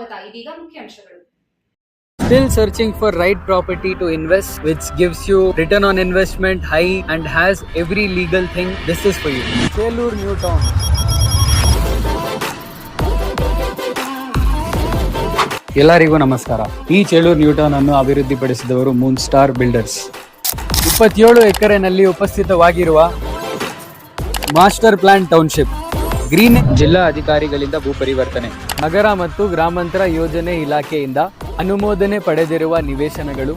ಸ್ವಾಗತ ಇದೀಗ ಮುಖ್ಯಾಂಶಗಳು Still searching for right property to invest, which gives you return on investment high and has every legal thing. This is for you. Chelur New Town. ಎಲ್ಲರಿಗೂ ನಮಸ್ಕಾರ ಈ Chelur new town ಅನ್ನು ಅಭಿವೃದ್ಧಿಪಡಿಸಿದವರು Moon star builders ಇಪ್ಪತ್ತೇಳು ಎಕರೆನಲ್ಲಿ ಉಪಸ್ಥಿತವಾಗಿರುವ ಮಾಸ್ಟರ್ ಪ್ಲಾನ್ ಟೌನ್ಶಿಪ್ ಗ್ರೀನ್ ಜಿಲ್ಲಾ ಅಧಿಕಾರಿಗಳಿಂದ ಭೂ ಪರಿವರ್ತನೆ ನಗರ ಮತ್ತು ಗ್ರಾಮಾಂತರ ಯೋಜನೆ ಇಲಾಖೆಯಿಂದ ಅನುಮೋದನೆ ಪಡೆದಿರುವ ನಿವೇಶನಗಳು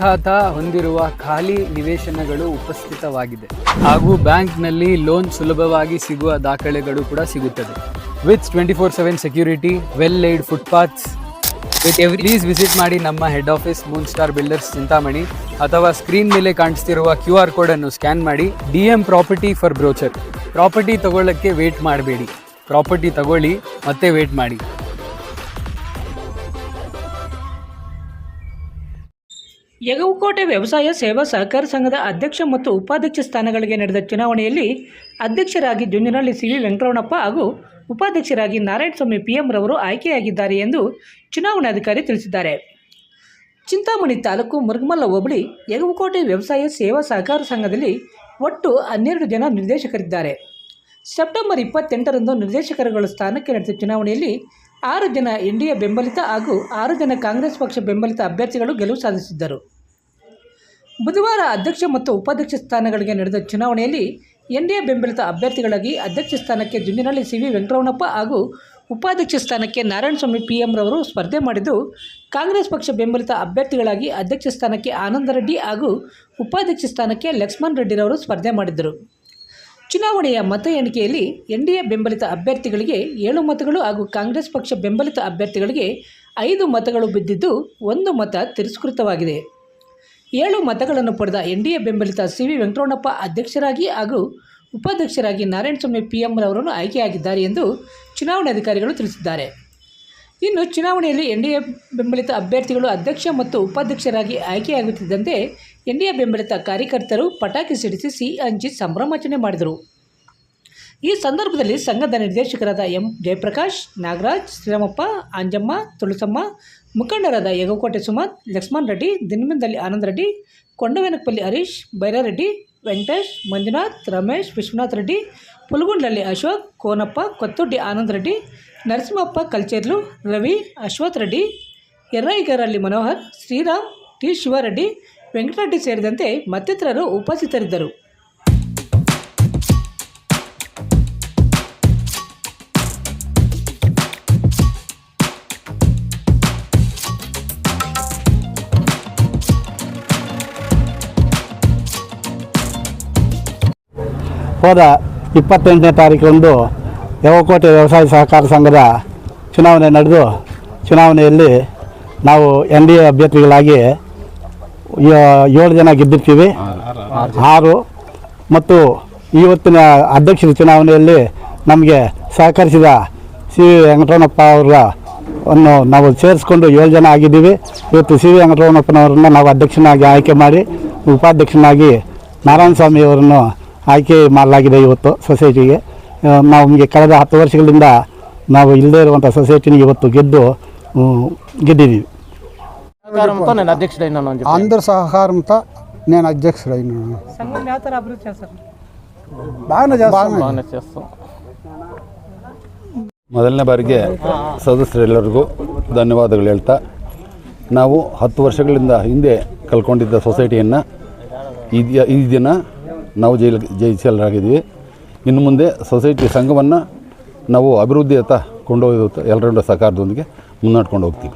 ಖಾತಾ ಹೊಂದಿರುವ ಖಾಲಿ ನಿವೇಶನಗಳು ಉಪಸ್ಥಿತವಾಗಿದೆ. ಹಾಗೂ ಬ್ಯಾಂಕ್ನಲ್ಲಿ ಲೋನ್ ಸುಲಭವಾಗಿ ಸಿಗುವ ದಾಖಲೆಗಳು ಕೂಡ ಸಿಗುತ್ತದೆ. With twenty four seven security, well laid footpaths. With every please visit ಮಾಡಿ ನಮ್ಮ head office moon star builders Chintamani ಅಥವಾ ಸ್ಕ್ರೀನ್ ಮೇಲೆ ಕಾಣಿಸ್ತಿರುವ ಕ್ಯೂ ಆರ್ ಕೋಡ್ ಅನ್ನು ಸ್ಕ್ಯಾನ್ ಮಾಡಿ D M property for brochure. Property ತಗೊಳ್ಳೋಕ್ಕೆ wait ಮಾಡಬೇಡಿ. ಪ್ರಾಪರ್ಟಿ ತಗೊಳ್ಳಿ, ಮತ್ತೆ ವೇಟ್ ಮಾಡಿ. ಯಗವಕೋಟೆ ವ್ಯವಸಾಯ ಸೇವಾ ಸಹಕಾರ ಸಂಘದ ಅಧ್ಯಕ್ಷ ಮತ್ತು ಉಪಾಧ್ಯಕ್ಷ ಸ್ಥಾನಗಳಿಗೆ ನಡೆದ ಚುನಾವಣೆಯಲ್ಲಿ ಅಧ್ಯಕ್ಷರಾಗಿ ಜುಂಜನಹಳ್ಳಿ ಸಿ ವಿ ವೆಂಕಟರಮಣಪ್ಪ ಹಾಗೂ ಉಪಾಧ್ಯಕ್ಷರಾಗಿ ನಾರಾಯಣಸ್ವಾಮಿ ಪಿ ಎಂ ರವರು ಆಯ್ಕೆಯಾಗಿದ್ದಾರೆ ಎಂದು ಚುನಾವಣಾಧಿಕಾರಿ ತಿಳಿಸಿದ್ದಾರೆ. ಚಿಂತಾಮಣಿ ತಾಲೂಕು ಮುರುಗಮಲ್ಲ ಹೋಬಳಿ ಯಗವಕೋಟೆ ವ್ಯವಸಾಯ ಸೇವಾ ಸಹಕಾರ ಸಂಘದಲ್ಲಿ ಒಟ್ಟು ಹನ್ನೆರಡು ಜನ ನಿರ್ದೇಶಕರಿದ್ದಾರೆ. ಸೆಪ್ಟೆಂಬರ್ ಇಪ್ಪತ್ತೆಂಟರಂದು ನಿರ್ದೇಶಕರುಗಳ ಸ್ಥಾನಕ್ಕೆ ನಡೆದ ಚುನಾವಣೆಯಲ್ಲಿ ಆರು ಜನ ಎನ್ ಡಿ ಎ ಬೆಂಬಲಿತ ಹಾಗೂ ಆರು ಜನ ಕಾಂಗ್ರೆಸ್ ಪಕ್ಷ ಬೆಂಬಲಿತ ಅಭ್ಯರ್ಥಿಗಳು ಗೆಲುವು ಸಾಧಿಸಿದ್ದರು. ಬುಧವಾರ ಅಧ್ಯಕ್ಷ ಮತ್ತು ಉಪಾಧ್ಯಕ್ಷ ಸ್ಥಾನಗಳಿಗೆ ನಡೆದ ಚುನಾವಣೆಯಲ್ಲಿ ಎನ್ ಡಿ ಎ ಬೆಂಬಲಿತ ಅಭ್ಯರ್ಥಿಗಳಾಗಿ ಅಧ್ಯಕ್ಷ ಸ್ಥಾನಕ್ಕೆ ಜುಂಜಿನಹಳ್ಳಿ ಸಿ ವಿ ವೆಂಕಟರಮಣಪ್ಪ ಹಾಗೂ ಉಪಾಧ್ಯಕ್ಷ ಸ್ಥಾನಕ್ಕೆ ನಾರಾಯಣಸ್ವಾಮಿ ಪಿ ಎಂ ರವರು ಸ್ಪರ್ಧೆ ಮಾಡಿದ್ದು, ಕಾಂಗ್ರೆಸ್ ಪಕ್ಷ ಬೆಂಬಲಿತ ಅಭ್ಯರ್ಥಿಗಳಾಗಿ ಅಧ್ಯಕ್ಷ ಸ್ಥಾನಕ್ಕೆ ಆನಂದ ರೆಡ್ಡಿ ಹಾಗೂ ಉಪಾಧ್ಯಕ್ಷ ಸ್ಥಾನಕ್ಕೆ ಲಕ್ಷ್ಮಣ್ ರೆಡ್ಡಿರವರು ಸ್ಪರ್ಧೆ ಮಾಡಿದ್ದರು. ಚುನಾವಣೆಯ ಮತ ಎಣಿಕೆಯಲ್ಲಿ ಎನ್ಡಿಎ ಬೆಂಬಲಿತ ಅಭ್ಯರ್ಥಿಗಳಿಗೆ ಏಳು ಮತಗಳು ಹಾಗೂ ಕಾಂಗ್ರೆಸ್ ಪಕ್ಷ ಬೆಂಬಲಿತ ಅಭ್ಯರ್ಥಿಗಳಿಗೆ ಐದು ಮತಗಳು ಬಿದ್ದಿದ್ದು ಒಂದು ಮತ ತಿರಸ್ಕೃತವಾಗಿದೆ. ಏಳು ಮತಗಳನ್ನು ಪಡೆದ ಎನ್ಡಿಎ ಬೆಂಬಲಿತ ಸಿ ವಿ ವೆಂಕಟರಮಣಪ್ಪ ಅಧ್ಯಕ್ಷರಾಗಿ ಹಾಗೂ ಉಪಾಧ್ಯಕ್ಷರಾಗಿ ನಾರಾಯಣಸ್ವಾಮಿ ಪಿ ಎಂ ಅವರನ್ನು ಆಯ್ಕೆಯಾಗಿದ್ದಾರೆ ಎಂದು ಚುನಾವಣಾಧಿಕಾರಿಗಳು ತಿಳಿಸಿದ್ದಾರೆ. ಇನ್ನು ಚುನಾವಣೆಯಲ್ಲಿ ಎನ್ಡಿಎ ಬೆಂಬಲಿತ ಅಭ್ಯರ್ಥಿಗಳು ಅಧ್ಯಕ್ಷ ಮತ್ತು ಉಪಾಧ್ಯಕ್ಷರಾಗಿ ಆಯ್ಕೆಯಾಗುತ್ತಿದ್ದಂತೆ ಎನ್ ಡಿ ಬೆಂಬಲಿತ ಕಾರ್ಯಕರ್ತರು ಪಟಾಕಿ ಸಿಡಿಸಿ ಸಿಹಿ ಹಂಚಿ ಸಂಭ್ರಮಾಚರಣೆ ಮಾಡಿದರು. ಈ ಸಂದರ್ಭದಲ್ಲಿ ಸಂಘದ ನಿರ್ದೇಶಕರಾದ ಎಂ. ಜಯಪ್ರಕಾಶ್, ನಾಗರಾಜ್, ಶ್ರೀರಾಮಪ್ಪ, ಅಂಜಮ್ಮ, ತುಳಸಮ್ಮ, ಮುಖಂಡರಾದ ಯಗಕೋಟೆ ಸುಮಂತ್, ಲಕ್ಷ್ಮಣ್ ರೆಡ್ಡಿ, ದಿನಮಿಂದಲ್ಲಿ ಆನಂದ್ ರೆಡ್ಡಿ ಕೊಂಡವೇನಕಪಲ್ಲಿ ಹರೀಶ್ ಬೈರಾರೆಡ್ಡಿ ವೆಂಕಟೇಶ್, ಮಂಜುನಾಥ್, ರಮೇಶ್, ವಿಶ್ವನಾಥ್ ರೆಡ್ಡಿ ಪುಲ್ಗುಂಡ್ಲಲ್ಲಿ ಅಶೋಕ್ ಕೋನಪ್ಪ ಕೊತ್ತುಡ್ಡಿ ಆನಂದ್ ರೆಡ್ಡಿ, ನರಸಿಂಹಪ್ಪ ಕಲ್ಚೇರ್ಲು, ರವಿ, ಅಶ್ವಥ್ ರೆಡ್ಡಿ ಎರ್ರೈಗರಲ್ಲಿ ಮನೋಹರ್, ಶ್ರೀರಾಮ್, ಟಿ. ಶಿವರೆಡ್ಡಿ ವೆಂಕಟರೆಡ್ಡಿ ಸೇರಿದಂತೆ ಮತ್ತಿತರರು ಉಪಸ್ಥಿತರಿದ್ದರು. ಹೋದ ಇಪ್ಪತ್ತೆಂಟನೇ ತಾರೀಕರಂದು ಯವಕೋಟೆ ವ್ಯವಸಾಯ ಸಹಕಾರ ಸಂಘದ ಚುನಾವಣೆ ನಡೆದು, ಚುನಾವಣೆಯಲ್ಲಿ ನಾವು ಎನ್ ಡಿ ಎ ಅಭ್ಯರ್ಥಿಗಳಾಗಿ ಏಳು ಜನ ಗೆದ್ದಿರ್ತೀವಿ. ಆರು ಮತ್ತು ಇವತ್ತಿನ ಅಧ್ಯಕ್ಷರ ಚುನಾವಣೆಯಲ್ಲಿ ನಮಗೆ ಸಹಕರಿಸಿದ ಸಿ ವಿ ವೆಂಕಟರಮಣಪ್ಪ ಅವರ ಅನ್ನು ನಾವು ಸೇರಿಸ್ಕೊಂಡು ಏಳು ಜನ ಆಗಿದ್ದೀವಿ. ಇವತ್ತು ಸಿ ವಿ ವೆಂಕಟರಮಣಪ್ಪನವರನ್ನು ನಾವು ಅಧ್ಯಕ್ಷನಾಗಿ ಆಯ್ಕೆ ಮಾಡಿ ಉಪಾಧ್ಯಕ್ಷನಾಗಿ ನಾರಾಯಣ ಸ್ವಾಮಿಯವರನ್ನು ಆಯ್ಕೆ ಮಾಡಲಾಗಿದೆ ಇವತ್ತು ಸೊಸೈಟಿಗೆ. ನಾವು ನಮಗೆ ಕಳೆದ ಹತ್ತು ವರ್ಷಗಳಿಂದ ನಾವು ಇಲ್ಲದೇ ಇರುವಂಥ ಸೊಸೈಟಿನ ಇವತ್ತು ಗೆದ್ದು ಗೆದ್ದಿದ್ದೀವಿ. సహకారంతో నేను అధ్యక్షుడైనాను అని చెప్పి అందరు సహకారంతో నేను అధ్యక్షుడైనాను ಸಂಘ ಯಾವ ಥರ ಅಭಿವೃದ್ಧಿ ಸರ್ బాగానే చేస్తాను బాగానే చేస్తాం ಮೊದಲನೇ ಬಾರಿಗೆ ಸದಸ್ಯರೆಲ್ಲರಿಗೂ ಧನ್ಯವಾದಗಳು ಹೇಳ್ತಾ ನಾವು ಹತ್ತು ವರ್ಷಗಳಿಂದ ಹಿಂದೆ ಕಳ್ಕೊಂಡಿದ್ದ ಸೊಸೈಟಿಯನ್ನು ಈ ದಿ- ಈ ದಿನ ನಾವು ಜೈಲ್ ಜಯಿಸಲಾಗಿದ್ದೀವಿ ಇನ್ನು ಮುಂದೆ ಸೊಸೈಟಿ ಸಂಘವನ್ನು ನಾವು ಅಭಿವೃದ್ಧಿಯತ್ತ ಕೊಂಡೊಯ್ದು ಎಲ್ಲರ ಸಹಕಾರದೊಂದಿಗೆ ಮುನ್ನಡ್ಕೊಂಡು ಹೋಗ್ತೀವಿ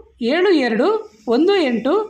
ಏಳು ಎರಡು ಒಂದು ಎಂಟು